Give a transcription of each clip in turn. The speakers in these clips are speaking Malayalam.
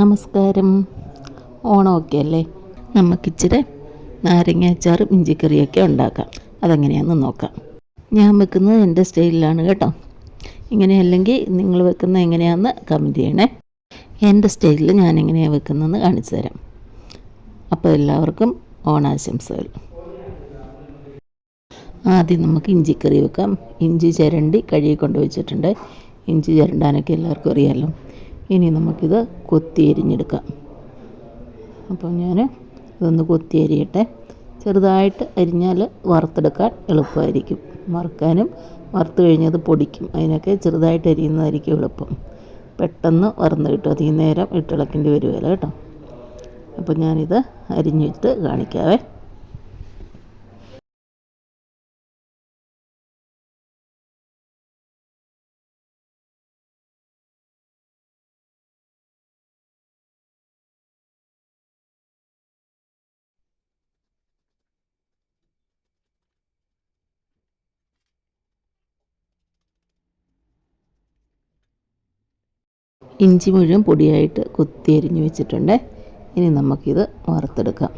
നമസ്കാരം. ഓണമൊക്കെ അല്ലേ? നമുക്കിച്ചിരി നാരങ്ങ അച്ചാറും ഇഞ്ചിക്കറിയൊക്കെ ഉണ്ടാക്കാം. അതെങ്ങനെയാണെന്ന് നോക്കാം. ഞാൻ വെക്കുന്നത് എന്റെ സ്റ്റൈലിലാണ് കേട്ടോ. ഇങ്ങനെയല്ലെങ്കിൽ നിങ്ങൾ വെക്കുന്നത് എങ്ങനെയാണെന്ന് കമന്റ് ചെയ്യണേ. എന്റെ സ്റ്റൈലിൽ ഞാൻ എങ്ങനെയാണ് വെക്കുന്നതെന്ന് കാണിച്ചു തരാം. അപ്പോൾ എല്ലാവർക്കും ഓണാശംസകൾ. ആദ്യം നമുക്ക് ഇഞ്ചിക്കറി വെക്കാം. ഇഞ്ചി ചിരണ്ടി കഴുകി കൊണ്ട് വെച്ചിട്ടുണ്ട് ഇഞ്ചി ചിരണ്ടാനൊക്കെ എല്ലാവർക്കും അറിയാമല്ലോ ഇനി നമുക്കിത് കൊത്തി എരിഞ്ഞെടുക്കാം അപ്പോൾ ഞാൻ ഇതൊന്ന് കൊത്തി അരിയട്ടെ ചെറുതായിട്ട് അരിഞ്ഞാൽ വറുത്തെടുക്കാൻ എളുപ്പമായിരിക്കും. വറുക്കാനും വറുത്ത് കഴിഞ്ഞത് പൊടിക്കും. അതിനൊക്കെ ചെറുതായിട്ട് അരിയുന്നതായിരിക്കും എളുപ്പം. പെട്ടെന്ന് വറന്ന് കിട്ടും. അധികം നേരം ഇട്ടിളക്കേണ്ടി വരുമല്ലോ കേട്ടോ. അപ്പോൾ ഞാനിത് അരിഞ്ഞിട്ട് കാണിക്കാവേ. ഇഞ്ചി മുഴുവൻ പൊടിയായിട്ട് കുത്തി അരിഞ്ഞ് വെച്ചിട്ടുണ്ട്. ഇനി നമുക്കിത് വറുത്തെടുക്കാം.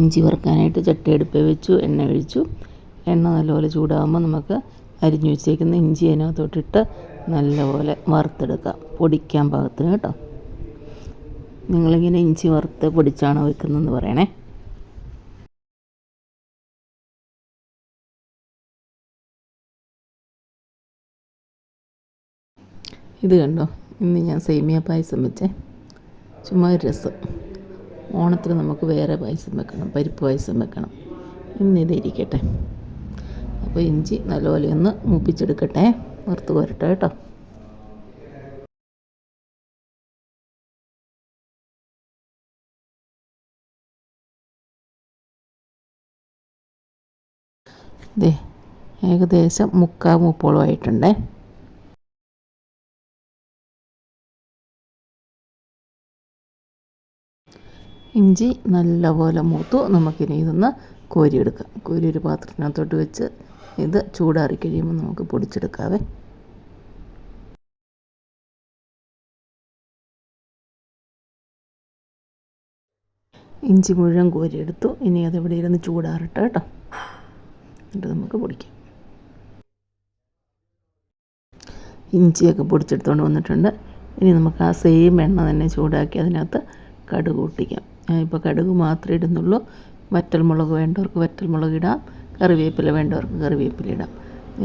ഇഞ്ചി വറുക്കാനായിട്ട് ചട്ടി അടുപ്പേ വെച്ചു എണ്ണ ഒഴിച്ചു. എണ്ണ നല്ലപോലെ ചൂടാകുമ്പോൾ നമുക്ക് അരിഞ്ഞു വെച്ചേക്കുന്ന ഇഞ്ചി അതിനകത്തോട്ടിട്ട് നല്ലപോലെ വറുത്തെടുക്കാം. പൊടിക്കാൻ പാകത്തിന് കേട്ടോ. നിങ്ങളിങ്ങനെ ഇഞ്ചി വറുത്ത് പൊടിച്ചാണോ വെക്കുന്നതെന്ന് പറയണേ. ഇത് കണ്ടോ? ഇന്ന് ഞാൻ സേമിയ പായസം വെച്ചേ. ചുമ്മാ ഒരു രസം. ഓണത്തിന് നമുക്ക് വേറെ പായസം വെക്കണം പരിപ്പ് പായസം വെക്കണം. ഇന്നിത് ഇരിക്കട്ടെ അപ്പോൾ ഇഞ്ചി നല്ലപോലെ ഒന്ന് മൂപ്പിച്ചെടുക്കട്ടെ. വറുത്ത് കോരട്ടെ കേട്ടോ. ദേ ഏകദേശം മുക്കാ മൂപ്പോളം ഇഞ്ചി നല്ലപോലെ മൂത്തു. നമുക്കിനി ഇതൊന്ന് കോരിയെടുക്കാം. കോരി ഒരു പാത്രത്തിനകത്തോട്ട് വെച്ച് ഇത് ചൂടാറി കഴിയുമ്പോൾ നമുക്ക് പൊടിച്ചെടുക്കാവേ. ഇഞ്ചി മുഴുവൻ കോരിയെടുത്തു. ഇനി അത് ഇവിടെ ഇരുന്ന് ചൂടാറിട്ട് കേട്ടോ. എന്നിട്ട് നമുക്ക് പൊടിക്കാം. ഇഞ്ചിയൊക്കെ പൊടിച്ചെടുത്തുകൊണ്ട് വന്നിട്ടുണ്ട്. ഇനി നമുക്ക് ആ സെയിം എണ്ണ തന്നെ ചൂടാക്കി അതിനകത്ത് കടുക് ഞാനിപ്പോൾ കടുക് മാത്രമേ ഇടുന്നുള്ളൂ. വറ്റൽമുളക് വേണ്ടവർക്ക് വറ്റൽമുളക് ഇടാം. കറിവേപ്പില വേണ്ടവർക്ക് കറിവേപ്പില ഇടാം.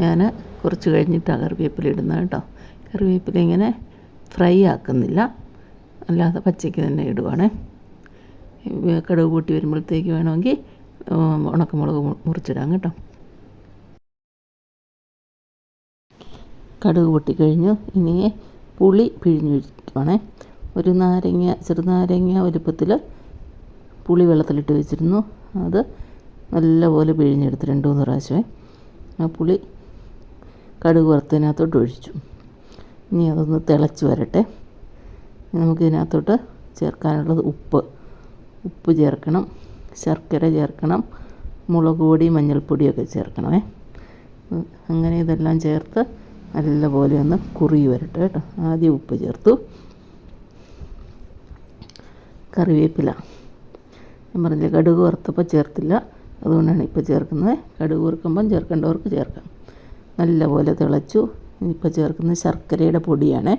ഞാൻ കുറച്ച് കഴിഞ്ഞിട്ടാണ് കറിവേപ്പില ഇടുന്നത് കേട്ടോ. കറിവേപ്പില ഇങ്ങനെ ഫ്രൈ ആക്കുന്നില്ല. അല്ലാതെ പച്ചയ്ക്ക് തന്നെ ഇടുവാണേ. കടുക് കൂട്ടി വരുമ്പോഴത്തേക്ക് വേണമെങ്കിൽ ഉണക്കമുളക് മുറിച്ചിടാം കേട്ടോ. കടുക് പൊട്ടിക്കഴിഞ്ഞു ഇനി പുളി പിഴിഞ്ഞു വെക്കുവാണേ. ഒരു നാരങ്ങ ചെറുനാരങ്ങ വലുപ്പത്തിൽ പുളി വെള്ളത്തിലിട്ട് വെച്ചിരുന്നു. അത് നല്ലപോലെ പിഴിഞ്ഞെടുത്ത് രണ്ട് മൂന്ന് പ്രാവശ്യമേ ആ പുളി കടുക് വറുത്തതിനകത്തോട്ട് ഒഴിച്ചു. ഇനി അതൊന്ന് തിളച്ച് വരട്ടെ. നമുക്കിതിനകത്തോട്ട് ചേർക്കാനുള്ളത് ഉപ്പ്. ഉപ്പ് ചേർക്കണം ശർക്കര ചേർക്കണം മുളക് പൊടി മഞ്ഞൾപ്പൊടിയൊക്കെ ചേർക്കണമേ. അങ്ങനെ ഇതെല്ലാം ചേർത്ത് നല്ലപോലെ ഒന്ന് കുറുകി വരട്ടെ കേട്ടോ. ആദ്യം ഉപ്പ് ചേർത്തു. കറിവേപ്പില. ഞാൻ പറഞ്ഞില്ലേ കടുക് വറുത്തപ്പോൾ ചേർത്തില്ല. അതുകൊണ്ടാണ് ഇപ്പോൾ ചേർക്കുന്നത്. കടുക് വറുക്കുമ്പം ചേർക്കേണ്ടവർക്ക് ചേർക്കാം. നല്ലപോലെ തിളച്ചു. ഇപ്പോൾ ചേർക്കുന്നത് ശർക്കരയുടെ പൊടിയാണ്.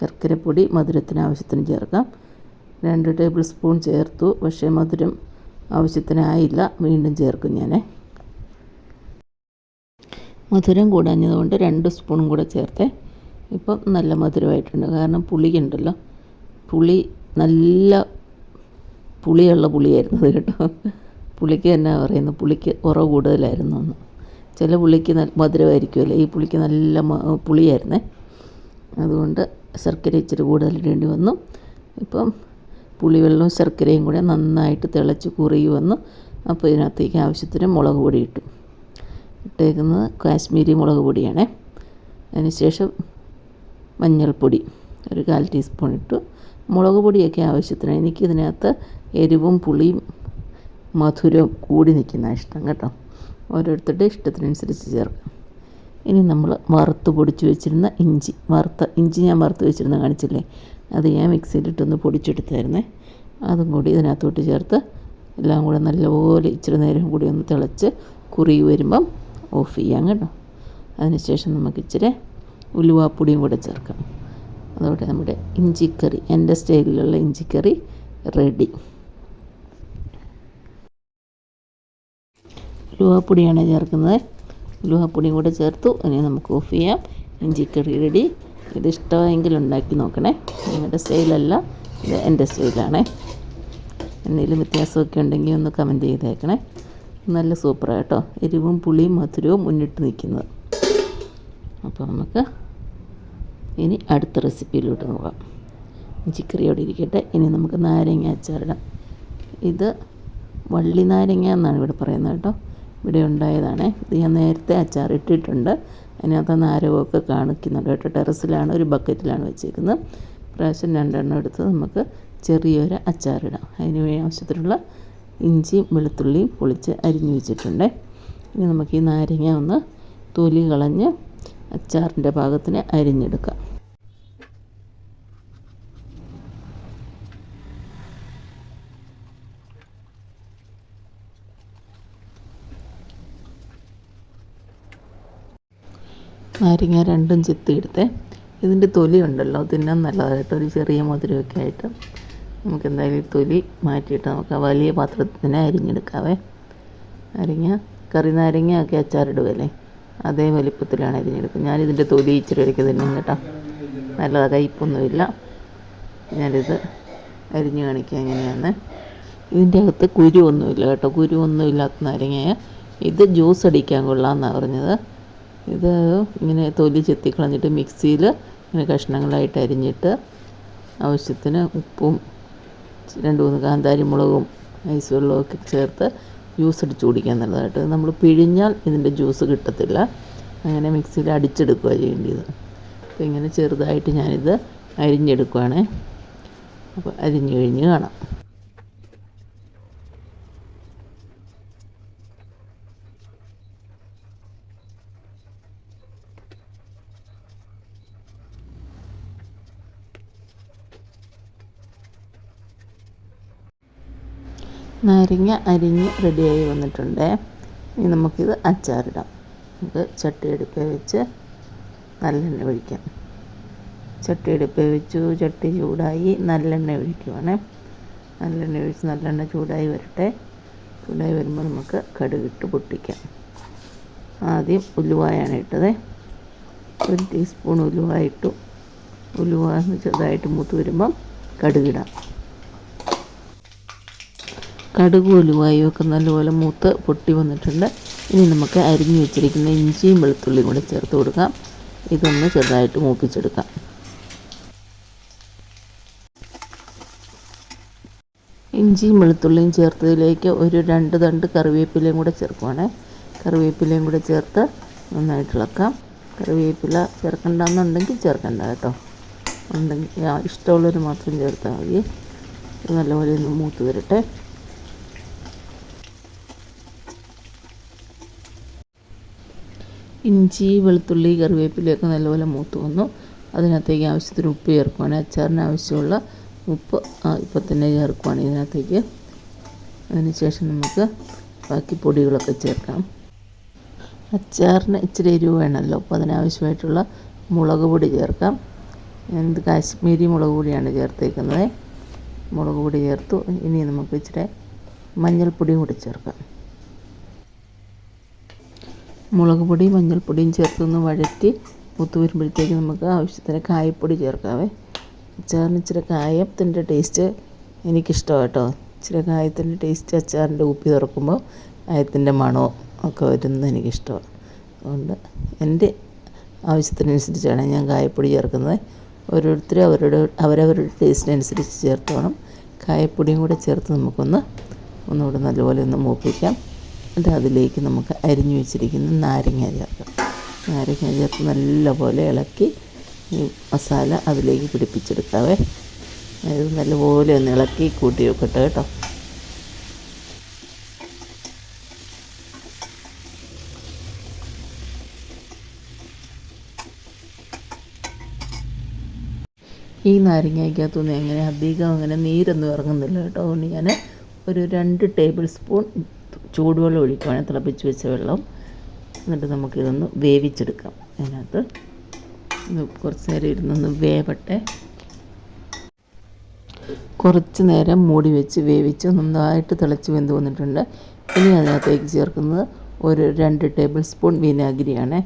ശർക്കരപ്പൊടി മധുരത്തിന് ആവശ്യത്തിന് ചേർക്കാം. രണ്ട് ടേബിൾ സ്പൂൺ ചേർത്തു. പക്ഷേ മധുരം ആവശ്യത്തിനായില്ല. വീണ്ടും ചേർക്കും ഞാൻ. മധുരം കൂടാഞ്ഞതുകൊണ്ട് രണ്ട് സ്പൂണും കൂടെ ചേർത്തേ. ഇപ്പം നല്ല മധുരമായിട്ടുണ്ട്. കാരണം പുളിയുണ്ടല്ലോ. പുളി നല്ല പുളിയുള്ള പുളിയായിരുന്നു കേട്ടോ. പുളിക്ക് തന്നെ പറയുന്നത്? പുളിക്ക് കുറവ് കൂടുതലായിരുന്നു എന്ന് ചില പുളിക്ക് നല്ല മധുരമായിരിക്കുമല്ലോ. ഈ പുളിക്ക് നല്ല പുളിയായിരുന്നേ. അതുകൊണ്ട് ശർക്കര ഇച്ചിരി കൂടുതലിടേണ്ടി വന്നു. ഇപ്പം പുളിവെള്ളവും ശർക്കരയും കൂടെ നന്നായിട്ട് തിളച്ച് കുറുകി വന്നു. അപ്പോൾ ഇതിനകത്തേക്ക് ആവശ്യത്തിന് മുളക് പൊടി ഇട്ടു. ഇട്ടേക്കുന്നത് കാശ്മീരി മുളക് പൊടിയാണേ. അതിനുശേഷം മഞ്ഞൾപ്പൊടി ഒരു കാൽ ടീസ്പൂൺ ഇട്ടു. മുളക് പൊടിയൊക്കെ ആവശ്യത്തിന്. എനിക്കിതിനകത്ത് എരിവും പുളിയും മധുരവും കൂടി നിൽക്കുന്ന ഇഷ്ടം കേട്ടോ. ഓരോരുത്തരുടെ ഇഷ്ടത്തിനനുസരിച്ച് ചേർക്കാം. ഇനി നമ്മൾ വറുത്ത് പൊടിച്ച് വെച്ചിരുന്ന ഇഞ്ചി വറുത്ത ഇഞ്ചി ഞാൻ വറുത്ത് വെച്ചിരുന്ന കാണിച്ചില്ലേ? അത് ഞാൻ മിക്സിയിലിട്ടൊന്ന് പൊടിച്ചെടുത്തായിരുന്നേ. അതും കൂടി ഇതിനകത്തോട്ട് ചേർത്ത് എല്ലാം കൂടെ നല്ലപോലെ ഇച്ചിരി നേരം കൂടി ഒന്ന് തിളച്ച് കുറി വരുമ്പം ഓഫ് ചെയ്യാം കേട്ടോ. അതിനുശേഷം നമുക്ക് ഇച്ചിരി ഉലുവാപ്പൊടിയും കൂടെ ചേർക്കാം. അതോടെ നമ്മുടെ ഇഞ്ചിക്കറി എന്റെ സ്റ്റൈലിലുള്ള ഇഞ്ചിക്കറി റെഡി. ഉലുവാപ്പൊടിയാണ് ചേർക്കുന്നത്. ഉലുവാപ്പൊടിയും കൂടെ ചേർത്തു. ഇനി നമുക്ക് ഓഫ് ചെയ്യാം. ഇഞ്ചിക്കറി റെഡി ഇത് ഇഷ്ടമായെങ്കിൽ ഉണ്ടാക്കി നോക്കണേ. നിങ്ങളുടെ സ്റ്റൈലല്ല ഇത് എന്റെ സ്റ്റൈലാണേ. എന്തെങ്കിലും വ്യത്യാസമൊക്കെ ഉണ്ടെങ്കിൽ ഒന്ന് കമന്റ് ചെയ്തേക്കണേ. നല്ല സൂപ്പറാണ് കേട്ടോ. എരിവും പുളിയും മധുരവും മുന്നിട്ട് നിൽക്കുന്നത്. അപ്പോൾ നമുക്ക് ഇനി അടുത്ത റെസിപ്പിയിലോട്ട് നോക്കാം ഇഞ്ചിക്കറിയോടെ ഇരിക്കട്ടെ. ഇനി നമുക്ക് നാരങ്ങ അച്ചാറിടാം. ഇത് വള്ളി നാരങ്ങ എന്നാണ് ഇവിടെ പറയുന്നത് കേട്ടോ. ഇവിടെ ഉണ്ടായതാണ്. ഇത് ഞാൻ നേരത്തെ അച്ചാർ ഇട്ടിട്ടുണ്ട്. അതിനകത്ത് നാരകമൊക്കെ കാണിക്കുന്നുണ്ട് കേട്ടോ. ടെറസിലാണ് ഒരു ബക്കറ്റിലാണ് വെച്ചേക്കുന്നത്. പ്രാവശ്യം രണ്ടെണ്ണം എടുത്ത് നമുക്ക് ചെറിയൊരു അച്ചാറിടാം. അതിന് ആവശ്യത്തിനുള്ള ഇഞ്ചിയും വെളുത്തുള്ളിയും പൊളിച്ച് അരിഞ്ഞു വെച്ചിട്ടുണ്ട്. ഇനി നമുക്ക് ഈ നാരങ്ങ ഒന്ന് തൊലി കളഞ്ഞ് അച്ചാറിന്റെ പാകത്തിന് അരിഞ്ഞെടുക്കാം. നാരങ്ങ രണ്ടും ചെത്തിയെടുത്തേ. ഇതിന്റെ തൊലി ഉണ്ടല്ലോ തിന്നാൻ നല്ലതായിട്ട് ഒരു ചെറിയ മധുരമൊക്കെ ആയിട്ട്. നമുക്ക് എന്തായാലും തൊലി മാറ്റിയിട്ട് നമുക്ക് വലിയ തന്നെ അരിഞ്ഞെടുക്കാവേ. നാരങ്ങ കറി നാരങ്ങ ഒക്കെ അച്ചാറിടുകയല്ലേ അതേ വലിപ്പത്തിലാണ് അരിഞ്ഞെടുക്കുന്നത്. ഞാനിതിന്റെ തൊലി ഇച്ചിരി ഇടയ്ക്ക് തിന്നും കേട്ടോ. നല്ലതാ കയ്പൊന്നുമില്ല ഞാനിത് അരിഞ്ഞ് കാണിക്കുക എങ്ങനെയാണ് ഇതിന്റെ അകത്ത് കുരു ഒന്നുമില്ല കേട്ടോ. കുരു നാരങ്ങയെ. ഇത് ജ്യൂസ് അടിക്കാൻ കൊള്ളാമെന്നാണ് പറഞ്ഞത്. ഇത് ഇങ്ങനെ തൊലി ചെത്തി ചെത്തിക്കളഞ്ഞിട്ട് മിക്സിയിൽ ഇങ്ങനെ കഷ്ണങ്ങളായിട്ട് അരിഞ്ഞിട്ട് ആവശ്യത്തിന് ഉപ്പും രണ്ട് മൂന്ന് കാന്താരി മുളകും ഐസ് വെള്ളമൊക്കെ ചേർത്ത് ജ്യൂസ് അടിച്ച് കുടിക്കാൻ നല്ലതായിട്ട് നമ്മൾ പിഴിഞ്ഞാൽ ഇതിന്റെ ജ്യൂസ് കിട്ടത്തില്ല. അങ്ങനെ മിക്സിയിൽ അടിച്ചെടുക്കുക ചെയ്യേണ്ടത്. അപ്പോൾ ഇങ്ങനെ ചെറുതായിട്ട് ഞാനിത് അരിഞ്ഞെടുക്കുവാണ്. അപ്പോൾ അരിഞ്ഞു കഴിഞ്ഞ് കാണാം. നാരങ്ങ അരിഞ്ഞ് റെഡിയായി വന്നിട്ടുണ്ട്. ഇനി നമുക്കിത് അച്ചാറിടാം. നമുക്ക് ചട്ടി അടുപ്പിൽ വെച്ച് നല്ലെണ്ണ ഒഴിക്കാം. ചട്ടി അടുപ്പിൽ വെച്ചു ചട്ടി ചൂടായി നല്ലെണ്ണ ഒഴിക്കുവാണ്. നല്ലെണ്ണ ഒഴിച്ച് നല്ലെണ്ണ ചൂടായി വരട്ടെ. ചൂടായി വരുമ്പോൾ നമുക്ക് കടുകിട്ട് പൊട്ടിക്കാം. ആദ്യം ഉലുവായാണ് ഇട്ടത്. ഒരു ടീസ്പൂൺ ഉലുവ ഇട്ടു. ഉലുവ ചെറുതായിട്ട് മൂത്ത് വരുമ്പം കടുകിടാം. കടുകും ഉലുവായും ഒക്കെ നല്ലപോലെ മൂത്ത് പൊട്ടി വന്നിട്ടുണ്ട്. ഇനി നമുക്ക് അരിഞ്ഞു വെച്ചിരിക്കുന്ന ഇഞ്ചിയും വെളുത്തുള്ളിയും കൂടെ ചേർത്ത് കൊടുക്കാം. ഇതൊന്ന് ചെറുതായിട്ട് മൂപ്പിച്ചെടുക്കാം. ഇഞ്ചിയും വെളുത്തുള്ളിയും ചേർത്തതിലേക്ക് ഒരു രണ്ട് തണ്ട് കറിവേപ്പിലയും കൂടെ ചേർക്കുവാണേ. കറിവേപ്പിലയും കൂടെ ചേർത്ത് നന്നായിട്ട് ഇളക്കാം. കറിവേപ്പില ചേർക്കണ്ടെന്നുണ്ടെങ്കിൽ ചേർക്കണ്ട കേട്ടോ. ഉണ്ടെങ്കിൽ ഇഷ്ടമുള്ളവർ മാത്രം ചേർത്താൽ മതി. നല്ലപോലെ ഒന്ന് മൂത്ത് വരട്ടെ. ഇഞ്ചി വെളുത്തുള്ളി കറിവേപ്പിലയൊക്കെ നല്ലപോലെ മൂത്ത് വന്നു. അതിനകത്തേക്ക് ആവശ്യത്തിന് ഉപ്പ് ചേർക്കുവാണ്. അച്ചാറിന് ആവശ്യമുള്ള ഉപ്പ് ഇപ്പം തന്നെ ചേർക്കുവാണ് ഇതിനകത്തേക്ക്. അതിനുശേഷം നമുക്ക് ബാക്കി പൊടികളൊക്കെ ചേർക്കാം. അച്ചാറിന് ഇച്ചിരി എരിവ് വേണമല്ലോ. അപ്പോൾ അതിനാവശ്യമായിട്ടുള്ള മുളക് പൊടി ചേർക്കാം. എന്ത് കാശ്മീരി മുളക് പൊടിയാണ് ചേർത്തേക്കുന്നത്. മുളക് പൊടി ചേർത്തു. ഇനി നമുക്ക് ഇച്ചിരി മഞ്ഞൾപ്പൊടിയും കൂടി ചേർക്കാം. മുളക് പൊടി മഞ്ഞൾപ്പൊടിയും ചേർത്തൊന്ന് വഴറ്റി മൂത്ത് വരുമ്പോഴത്തേക്ക് നമുക്ക് ആവശ്യത്തിന് കായപ്പൊടി ചേർക്കാവേ. അച്ചാറിന് ഇച്ചിരി കായത്തിന്റെ ടേസ്റ്റ് എനിക്കിഷ്ടമാണ് കേട്ടോ ഇച്ചിരി കായത്തിന്റെ ടേസ്റ്റ് അച്ചാറിന്റെ ഉപ്പി തുറക്കുമ്പോൾ കായത്തിന്റെ മണവും ഒക്കെ വരുന്നത് എനിക്കിഷ്ടമാണ്. അതുകൊണ്ട് എന്റെ ആവശ്യത്തിനനുസരിച്ചാണ് ഞാൻ കായപ്പൊടി ചേർക്കുന്നത്. ഓരോരുത്തരും അവരുടെ അവരവരുടെ ടേസ്റ്റിനനുസരിച്ച് ചേർത്തോണം. കായപ്പൊടിയും കൂടെ ചേർത്ത് നമുക്കൊന്ന് ഒന്നുകൂടെ നല്ലപോലെ ഒന്ന് മൂപ്പിക്കാം. എന്നിട്ട് അതിലേക്ക് നമുക്ക് അരിഞ്ഞു വെച്ചിരിക്കുന്ന നാരങ്ങ ചേർക്കാം. നാരങ്ങ ചേർത്ത് നല്ലപോലെ ഇളക്കി ഈ മസാല അതിലേക്ക് പിടിപ്പിച്ചെടുക്കാവേ. ഇത് നല്ലപോലെ ഒന്ന് ഇളക്കി കൂട്ടി വെക്കട്ടെ കേട്ടോ. ഈ നാരങ്ങയ്ക്കകത്തുനിന്ന് അങ്ങനെ അധികം അങ്ങനെ നീരൊന്നും ഇറങ്ങുന്നില്ല കേട്ടോ. അതുകൊണ്ട് ഞാൻ ഒരു രണ്ട് ടേബിൾ സ്പൂൺ ചൂടുവെള്ളം ഒഴിക്കുവാണെങ്കിൽ തിളപ്പിച്ച് വെച്ച വെള്ളം. എന്നിട്ട് നമുക്കിതൊന്ന് വേവിച്ചെടുക്കാം. അതിനകത്ത് കുറച്ച് നേരം ഇരുന്നൊന്ന് വേവട്ടെ. കുറച്ച് നേരം മൂടി വെച്ച് വേവിച്ച് നന്നായിട്ട് തിളച്ച് വെന്ത് വന്നിട്ടുണ്ട്. ഇനി അതിനകത്തേക്ക് ചേർക്കുന്നത് ഒരു രണ്ട് ടേബിൾ സ്പൂൺ വിനാഗിരിയാണ്.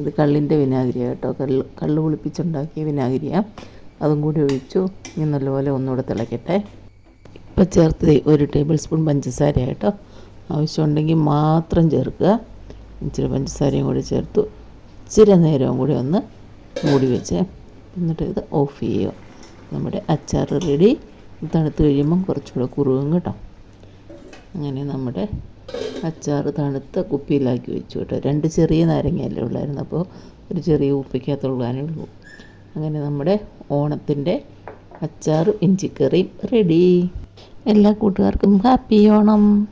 ഇത് കള്ളിന്റെ വിനാഗിരിയാണ് കേട്ടോ. കള്ള് കള്ള് പുളിപ്പിച്ചുണ്ടാക്കിയ വിനാഗിരിയാണ് അതും കൂടി ഒഴിച്ചു. ഇനി നല്ലപോലെ ഒന്നുകൂടെ തിളക്കട്ടെ. ഇപ്പോൾ ചേർത്ത് ഒരു ടേബിൾ സ്പൂൺ പഞ്ചസാര കേട്ടോ. ആവശ്യമുണ്ടെങ്കിൽ മാത്രം ചേർക്കുക. ഇച്ചിരി പഞ്ചസാരയും കൂടി ചേർത്തു. ഇച്ചിരി നേരവും കൂടി ഒന്ന് മൂടി വെച്ച് എന്നിട്ട് ഇത് ഓഫ് ചെയ്യുക. നമ്മുടെ അച്ചാർ റെഡി തണുത്ത് കഴിയുമ്പം കുറച്ചുകൂടെ കുറുകും കേട്ടോ. അങ്ങനെ നമ്മുടെ അച്ചാർ തണുത്ത കുപ്പിയിലാക്കി വെച്ചു കേട്ടോ. രണ്ട് ചെറിയ നാരങ്ങയല്ലേ ഉള്ളായിരുന്നു. അപ്പോൾ ഒരു ചെറിയ കുപ്പിക്കകത്തുള്ളാനേ ഉള്ളൂ. അങ്ങനെ നമ്മുടെ ഓണത്തിന്റെ അച്ചാറും ഇഞ്ചിക്കറിയും റെഡി എല്ലാ കൂട്ടുകാർക്കും ഹാപ്പി ഓണം.